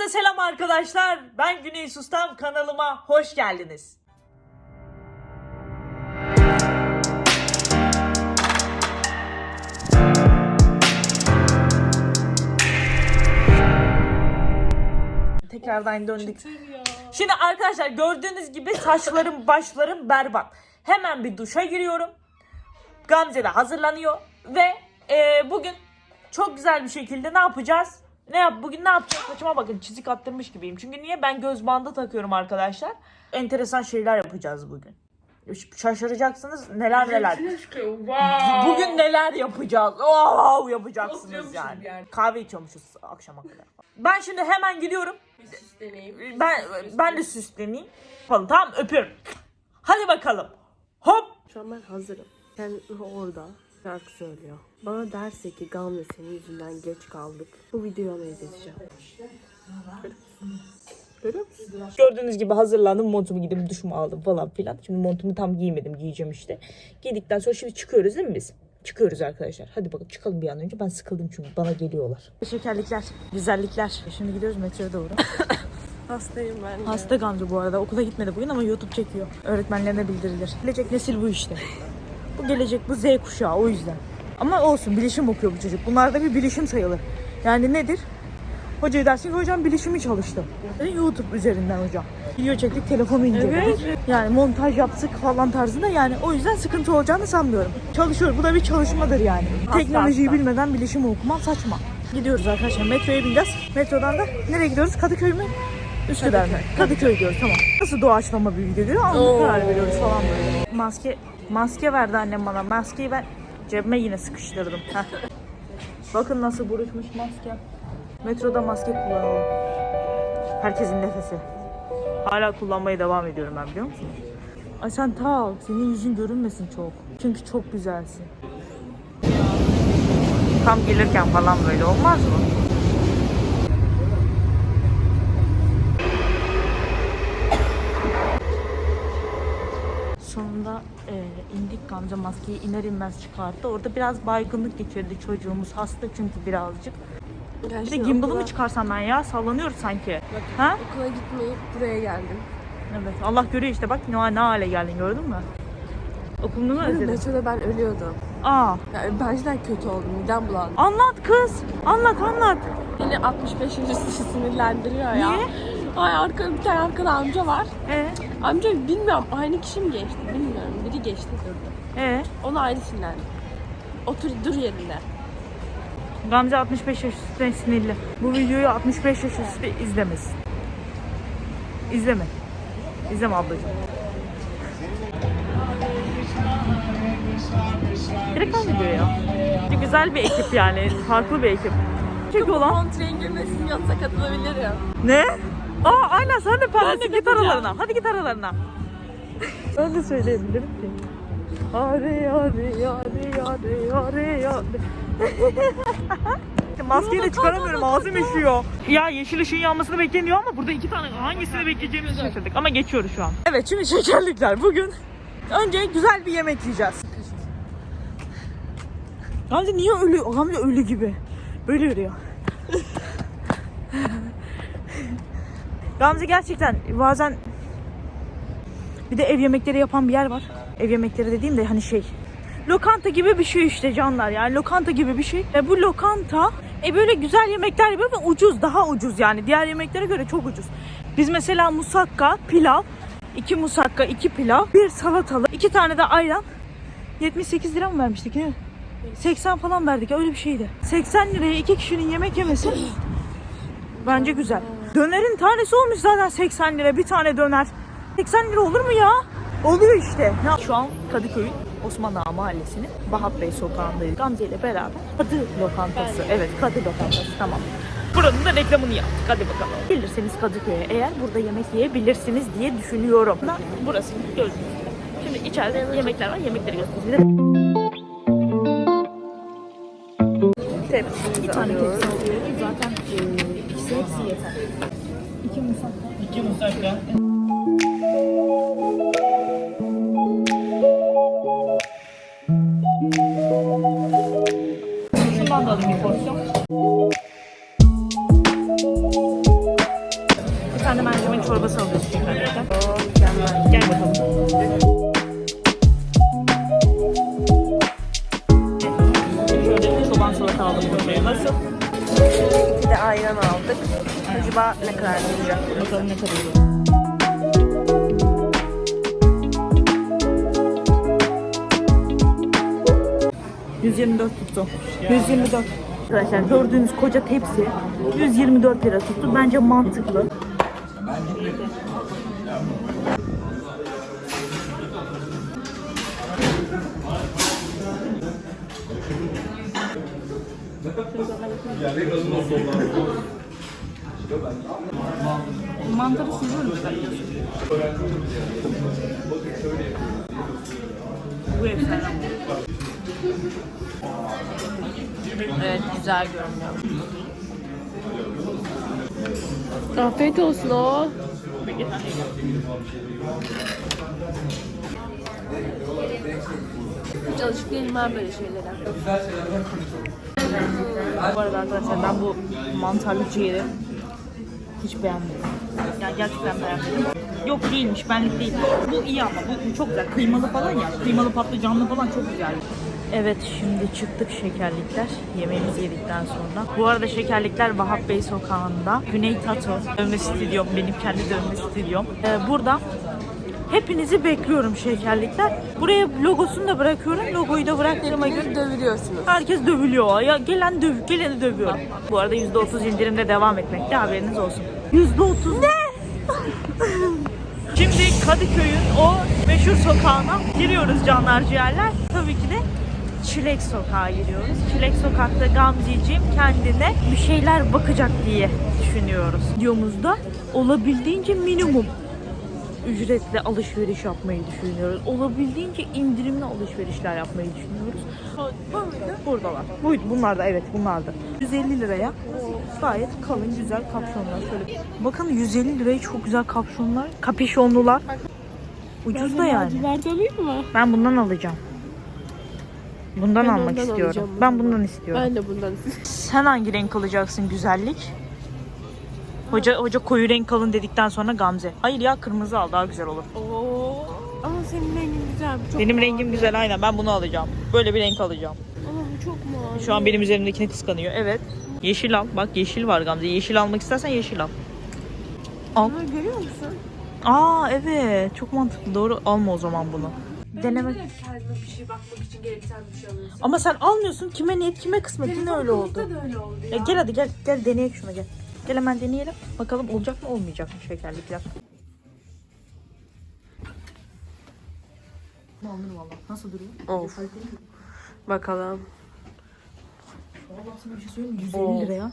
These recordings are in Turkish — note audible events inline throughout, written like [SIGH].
Hepinize selam arkadaşlar. Ben Güney Sustam kanalıma hoş geldiniz. Tekrardan döndük. Şimdi arkadaşlar gördüğünüz gibi saçlarım [LAUGHS] başlarım berbat. Hemen bir duşa giriyorum. Gamze de hazırlanıyor ve e, bugün çok güzel bir şekilde ne yapacağız? Ne yap bugün ne yapacağız? Saçıma bakın çizik attırmış gibiyim. Çünkü niye ben göz bandı takıyorum arkadaşlar. Enteresan şeyler yapacağız bugün. Şaşıracaksınız neler neler. Bugün neler yapacağız? Wow yapacaksınız yani. yani. Kahve içiyormuşuz akşama kadar. Ben şimdi hemen gidiyorum. Ben ben de süsleneyim. Falan tamam öpüyorum. Hadi bakalım. Hop. Şu an ben hazırım. Kendisi orada şarkı söylüyor. Bana derse ki Gamze senin yüzünden geç kaldık. Bu videoyu ona izleteceğim. Görüyor musun? Gördüğünüz gibi hazırlandım. Montumu gidip duşumu aldım falan filan. Şimdi montumu tam giymedim. Giyeceğim işte. Giydikten sonra şimdi çıkıyoruz değil mi biz? Çıkıyoruz arkadaşlar. Hadi bakalım çıkalım bir an önce. Ben sıkıldım çünkü bana geliyorlar. Şekerlikler, güzellikler. Şimdi gidiyoruz metroya doğru. [LAUGHS] Hastayım ben de. Hasta Gamze bu arada. Okula gitmedi bugün ama YouTube çekiyor. Öğretmenlerine bildirilir. Gelecek nesil bu işte. Bu gelecek, bu Z kuşağı o yüzden. Ama olsun bilişim okuyor bu çocuk. Bunlar da bir bilişim sayılır. Yani nedir? Hocaya dersin ki hocam bilişimi çalıştım. Yani YouTube üzerinden hocam. Video çektik, telefonu inceledik. Yani montaj yaptık falan tarzında yani o yüzden sıkıntı olacağını sanmıyorum. Çalışıyor. Bu da bir çalışmadır yani. Teknolojiyi hasta. bilmeden bilişim okumak saçma. Gidiyoruz arkadaşlar. Metroya bineceğiz. Metrodan da nereye gidiyoruz? Kadıköy mü? Üsküdar mı? Kadıköy diyoruz tamam. Nasıl doğaçlama bir video diyor Oo. karar veriyoruz falan böyle. Maske maske verdi annem bana. Maskeyi ben cebime yine sıkıştırdım. Heh. Bakın nasıl buruşmuş maske. Metroda maske kullanalım. Herkesin nefesi. Hala kullanmaya devam ediyorum ben biliyor musun? Ay sen tak. Senin yüzün görünmesin çok. Çünkü çok güzelsin. Tam gelirken falan böyle olmaz mı? Sonunda e, indik Gamze maskeyi iner inmez çıkarttı. Orada biraz baygınlık geçirdi çocuğumuz. Hasta çünkü birazcık. Bir de gimbal'ı okula, mı çıkarsam ben ya? Sallanıyor sanki. Ha? okula gitmeyip buraya geldim. Evet. Allah görüyor işte bak ne, ne hale geldin gördün mü? Okulunu mu özledin? Metroda ben ölüyordum. Aa. Yani ben cidden kötü oldum. Midem bulandı. Anlat kız. Anlat anlat. Beni 65 yaş üstü sinirlendiriyor ya. Niye? Ay arkada bir tane arkada amca var. Ee? Amca bilmiyorum aynı kişi mi geçti bilmiyorum. Biri geçti durdu. Ee? Ona ayrı sinirlendim. Otur dur yerinde. Gamze 65 yaş üstüne sinirli. Bu videoyu 65 yaş üstü izlemesin. İzleme. İzleme ablacığım. Direkt aynı diyor ya. Güzel bir ekip yani. Farklı bir ekip. Çek olan. Montre'ye girmesin yanınıza katılabilirim. Ne? Aa aynen sen de pembesi git aralarına. Hadi git aralarına. ben de söyleyebilirim ki. Are are are are are are. [LAUGHS] Maskeyi de çıkaramıyorum ağzım üşüyor. Ya yeşil ışığın yanmasını bekleniyor ama burada iki tane hangisini bekleyeceğimizi şaşırdık ama geçiyoruz şu an. Evet şimdi şekerlikler bugün önce güzel bir yemek yiyeceğiz. Gamze niye ölü? Gamze ölü gibi. Böyle yürüyor. Gamze gerçekten bazen bir de ev yemekleri yapan bir yer var. Ev yemekleri dediğim de hani şey lokanta gibi bir şey işte canlar yani lokanta gibi bir şey. Ve bu lokanta e böyle güzel yemekler yapıyor ve ucuz daha ucuz yani diğer yemeklere göre çok ucuz. Biz mesela musakka, pilav, iki musakka, iki pilav, bir salatalı, iki tane de ayran 78 lira mı vermiştik ne? 80 falan verdik öyle bir şeydi. 80 liraya iki kişinin yemek yemesi bence güzel. Dönerin tanesi olmuş zaten 80 lira bir tane döner. 80 lira olur mu ya? Oluyor işte. Ya- Şu an Kadıköy'ün Osman Ağa Mahallesi'nin Bahat Bey sokağındayız. Gamze ile beraber Kadı Lokantası. Evet Kadı Lokantası tamam. Buranın da reklamını yaptık. Hadi bakalım. Gelirseniz Kadıköy'e eğer burada yemek yiyebilirsiniz diye düşünüyorum. Da Burası gibi. Şimdi içeride yemekler var. Yemekleri göstereceğim. Tepsi. Bir tane tepsi alıyorum. Zaten e, ikisi hepsi yeter. İki İki musakka. Şundan da alayım bir porsiyon. tane mercimek çorbası. Oo mükemmel. Gel bakalım. Şöyle çoban salata aldım buraya. Nasıl? İki de ayran aldık. Acaba ne kadar tutacak? Bakalım ne kadar iyi. ...124 tuttu. 124. Arkadaşlar gördüğünüz koca tepsi 124 lira tuttu. Bence mantıklı. Mantarı seviyorum ben. Bu efsane. Evet güzel görünüyor. Afiyet olsun o. Hiç alışık değilim ben böyle şeylere. Bu arada arkadaşlar ben bu mantarlı ciğeri hiç beğenmedim. Yani gerçekten beğenmedim. Yok değilmiş, benlik değil. Bu iyi ama bu çok güzel. Kıymalı falan ya. Kıymalı patlıcanlı falan çok güzel. Evet şimdi çıktık şekerlikler yemeğimizi yedikten sonra. Bu arada şekerlikler Vahap Bey sokağında. Güney Tato dövme stüdyom benim kendi dövme stüdyom. Ee, burada hepinizi bekliyorum şekerlikler. Buraya logosunu da bırakıyorum. Logoyu da bıraktığıma göre Dövülüyorsunuz. Herkes dövülüyor. Ya gelen döv, geleni dövüyorum. Bu arada %30 indirimde devam etmekte haberiniz olsun. %30 ne? Şimdi Kadıköy'ün o meşhur sokağına giriyoruz canlar ciğerler. Tabii ki de Çilek Sokağa giriyoruz. Çilek Sokak'ta Gamzeciğim kendine bir şeyler bakacak diye düşünüyoruz. Videomuzda olabildiğince minimum ücretle alışveriş yapmayı düşünüyoruz. Olabildiğince indirimli alışverişler yapmayı düşünüyoruz. Buradalar. Buydu bunlar da evet bunlar da. 150 liraya gayet kalın güzel kapşonlar. Şöyle bakın 150 liraya çok güzel kapşonlar. Kapişonlular. Ucuz da yani. Lacivert alayım mı? Ben bundan alacağım. Bundan Ben almak ondan istiyorum. alacağım, ben bundan. istiyorum. Ben de bundan Sen hangi renk alacaksın güzellik? Hoca hoca koyu renk alın dedikten sonra Gamze. Hayır ya kırmızı al daha güzel olur. Oo. Ama senin rengin güzel. Bu Çok Benim rengim güzel aynen ben bunu alacağım. Böyle bir renk alacağım. Ama bu çok mavi. Şu an benim üzerimdekini kıskanıyor. Evet. Yeşil al. Bak yeşil var Gamze. Yeşil almak istersen yeşil al. Al. Bunları görüyor musun? Aa evet. Çok mantıklı. Doğru. Alma o zaman bunu. Deneme. Kendime bir şey bakmak için gereksel bir şey alıyorsun. Ama sen almıyorsun. Kime niyet kime kısmet. Yine öyle oldu. da öyle oldu Ya gel hadi gel. Gel deneyek şunu gel. Gel hemen deneyelim. Bakalım olacak mı olmayacak mı şekerlikler. Alınır valla. Nasıl duruyor? Of. Bakalım. Valla sana bir şey söyleyeyim mi? 150 Oo. liraya.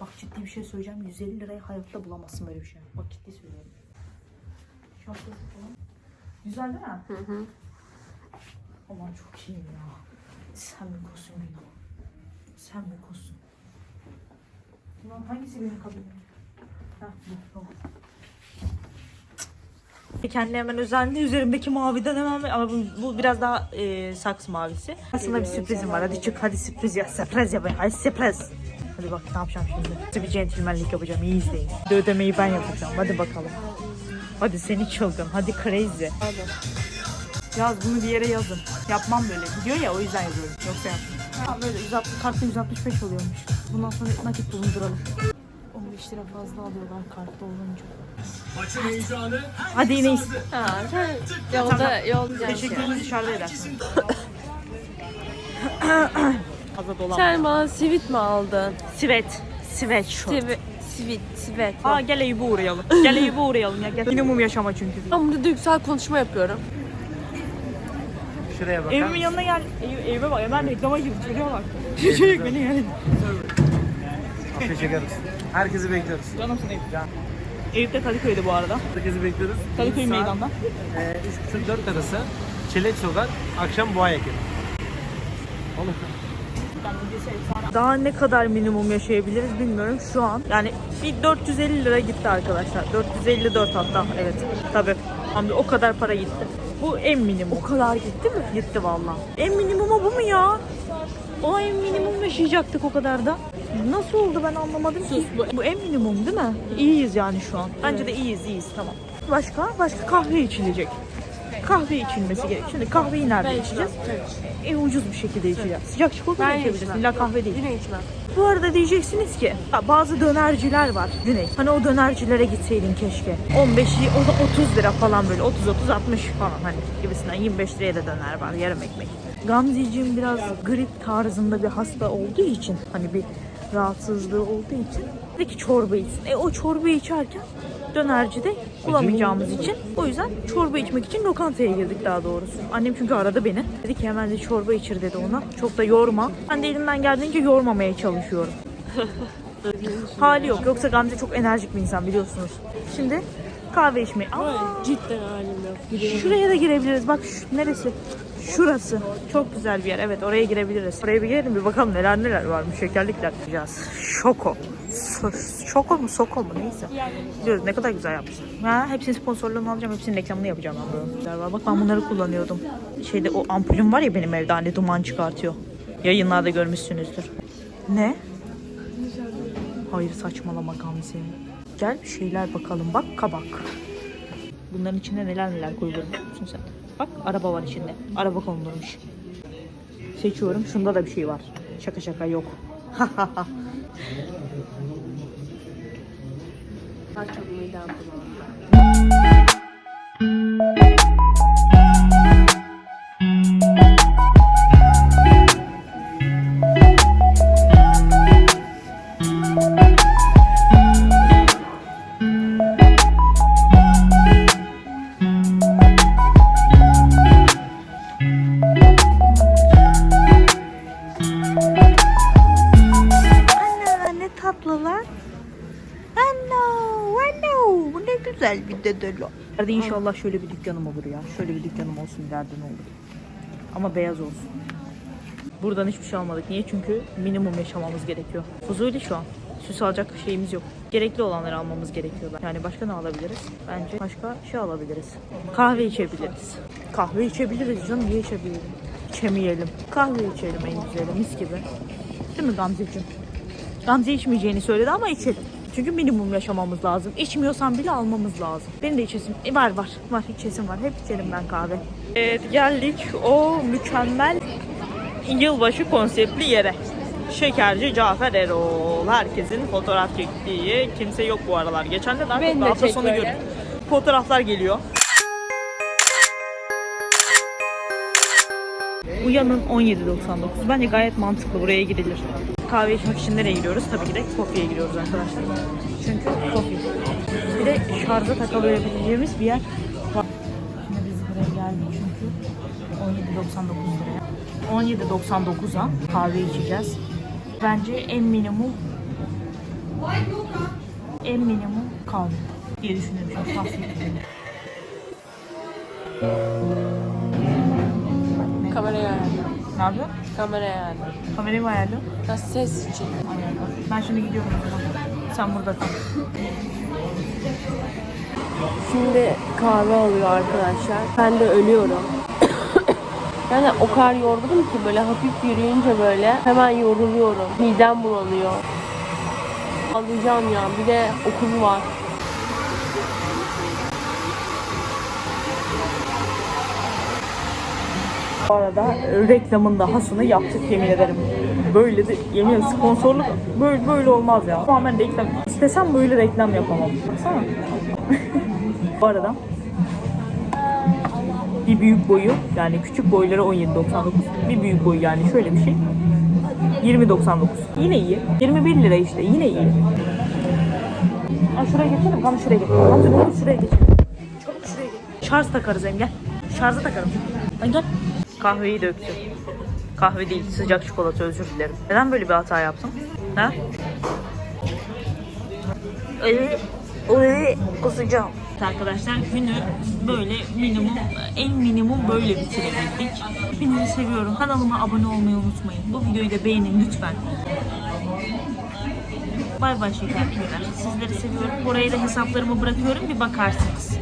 Bak ciddi bir şey söyleyeceğim. 150 liraya hayatta bulamazsın böyle bir şey. Bak ciddi söylüyorum. Şapkası falan. Güzel değil mi? Hı hı. Aman çok iyiyim ya. Sen mi kosun günah? Sen mi kosun? Ulan hangisi benim bu tamam. Kendine hemen özendi. Üzerimdeki maviden hemen ama bu, bu biraz daha e, saks mavisi. Aslında bir sürprizim var. Hadi çık hadi sürpriz ya. Sürpriz ya. Hadi sürpriz. Hadi bak ne yapacağım şimdi. Nasıl bir centilmenlik yapacağım. İyi izleyin. De ödemeyi ben yapacağım. Hadi bakalım. Hadi seni çılgın. Hadi crazy. Hadi. Yaz bunu bir yere yazın. Yapmam böyle. Gidiyor ya o yüzden yazıyorum. Yoksa yapmam. Ha, böyle 160, kartta 165 oluyormuş. Bundan sonra nakit bulunduralım. 15 lira fazla alıyorlar kartta olunca. Maçın heyecanı Hadi yine is- Ha, sen yolda yolda Teşekkürünü dışarıda edersin. Fazla dolan. Sen bana sivit mi aldın? Sivet. Sivet şu. Sivit, sivit, sivit. Aa gel Eyüp'e uğrayalım. Gel Eyüp'e uğrayalım ya. Gel. Minimum yaşama çünkü. Ben burada duygusal konuşma yapıyorum. şuraya bakar Evimin yanına gel. Eyüp, Eyüp'e bak. Hemen reklama girdi. Çocuğa bak. Çocuk beni yani. Teşekkür ederiz. Herkesi bekliyoruz. Canımsın Eyüp. Eyüp de Kadıköy'de bu arada. Herkesi bekliyoruz. Kadıköy Saat, meydanda. E, 3.30-4 arası Çilek Sokak, akşam Boğa yakın. Olur. Daha ne kadar minimum yaşayabiliriz bilmiyorum şu an. Yani bir 450 lira gitti arkadaşlar. 454 hatta evet. Tabii. Ama o kadar para gitti. Bu en minimum. O kadar gitti mi? Gitti vallahi. En minimumu bu mu ya? O en minimum yaşayacaktık o kadar da. Nasıl oldu ben anlamadım ki. Bu en minimum değil mi? İyiyiz yani şu an. Bence de iyiyiz iyiyiz tamam. Başka? Başka kahve içilecek. Kahve içilmesi gerek. Şimdi kahveyi nerede içeceğiz? En ucuz bir şekilde içeceğiz. Sıcak çikolata Ben içebilirsin? İlla kahve değil. Yine içmem. Bu arada diyeceksiniz ki bazı dönerciler var Güney. Hani o dönercilere gitseydin keşke. 15 o da 30 lira falan böyle 30 30 60 falan hani gibisinden 25 liraya da döner var yarım ekmek. Gamzeciğim biraz grip tarzında bir hasta olduğu için hani bir rahatsızlığı olduğu için dedi ki çorba içsin. E o çorba içerken dönercide bulamayacağımız için o yüzden çorba içmek için lokantaya girdik daha doğrusu. Annem çünkü aradı beni. Dedi ki hemen de çorba içir dedi ona. Çok da yorma. Ben de elimden geldiğince yormamaya çalışıyorum. Hali yok. Yoksa Gamze çok enerjik bir insan biliyorsunuz. Şimdi kahve içmeyi. Aa, Cidden halim yok. Şuraya da girebiliriz. Bak şu, neresi? Şurası. Çok güzel bir yer. Evet oraya girebiliriz. Oraya bir girelim bir bakalım neler neler varmış. Şekerlikler yapacağız. Şoko. So- Şoko mu Soko mu neyse. Biliyoruz ne kadar güzel yapmışlar. Ha, hepsinin sponsorluğunu alacağım. Hepsinin reklamını yapacağım ben bunu. Güzel. Bak ben bunları kullanıyordum. Şeyde o ampulüm var ya benim evde hani duman çıkartıyor. Yayınlarda görmüşsünüzdür. Ne? Hayır saçmalama Gamze. Gel bir şeyler bakalım. Bak kabak. Bunların içine neler neler koyulur sen? Bak araba var içinde. Araba konulmuş. Seçiyorum. Şunda da bir şey var. Şaka şaka yok. [LAUGHS] Çok midem bulandı. İnşallah şöyle bir dükkanım olur ya. Şöyle bir dükkanım olsun ne olur. Ama beyaz olsun. Buradan hiçbir şey almadık. Niye? Çünkü minimum yaşamamız gerekiyor. Fuzuli şu an. Süs alacak şeyimiz yok. Gerekli olanları almamız gerekiyor. Yani başka ne alabiliriz? Bence başka şey alabiliriz. Kahve içebiliriz. Kahve içebiliriz canım. Niye içebilirim? İçemeyelim. Kahve içelim en güzeli. Mis gibi. Değil mi Gamzeciğim? Gamze içmeyeceğini söyledi ama içelim. Çünkü minimum yaşamamız lazım. İçmiyorsan bile almamız lazım. Benim de içesim e, var var. Var içesim var. Hep içerim ben kahve. Evet geldik o mükemmel yılbaşı konseptli yere. Şekerci Cafer Erol. Herkesin fotoğraf çektiği. Kimse yok bu aralar. Geçen de daha çok de hafta sonu gördüm. Fotoğraflar geliyor. Uyanın 17.99. Bence gayet mantıklı. Buraya gidilir. Kahve içmek için nereye gidiyoruz? Tabii ki de Coffee'ye gidiyoruz arkadaşlar. Çünkü Coffee. Bir de şarja takılabileceğimiz bir yer var. Şimdi biz buraya geldik çünkü 17.99 liraya. 17.99'a kahve içeceğiz. Bence en minimum en minimum kahve diye düşünüyorum. ederim. Kamerayı ayarla. Ne yapıyorsun? Kamerayı ayarla. Kamerayı mı ayarlıyorsun? Ya ses için. Ben şimdi gidiyorum o zaman. Sen burada kal. Şimdi kahve alıyor arkadaşlar. Ben de ölüyorum. [COUGHS] yani o kadar yorgunum ki böyle hafif yürüyünce böyle hemen yoruluyorum. Midem bulanıyor. Alacağım ya. Bir de okul var. Bu arada reklamın da hasını yaptık yemin ederim. Böyle de yemin ederim sponsorluk böyle böyle olmaz ya. Tamamen reklam. İstesem böyle reklam yapamam. [LAUGHS] Bu arada bir büyük boyu yani küçük boyları 17.99 bir büyük boyu yani şöyle bir şey 20.99 yine iyi. 21 lira işte yine iyi. Aa, şuraya geçelim. Kanka şuraya geçelim. Hamza şuraya geçelim. Çabuk şuraya geç şarj takarız hem gel. Şarja takarım. Ay gel kahveyi döktü kahve değil sıcak çikolata özür dilerim neden böyle bir hata yaptım ha öyle öyle kusacağım Arkadaşlar günü böyle minimum, en minimum böyle bitirebildik. Hepinizi seviyorum. Kanalıma abone olmayı unutmayın. Bu videoyu da beğenin lütfen. Bay bay şekerlikler. Sizleri seviyorum. Buraya da hesaplarımı bırakıyorum. Bir bakarsınız.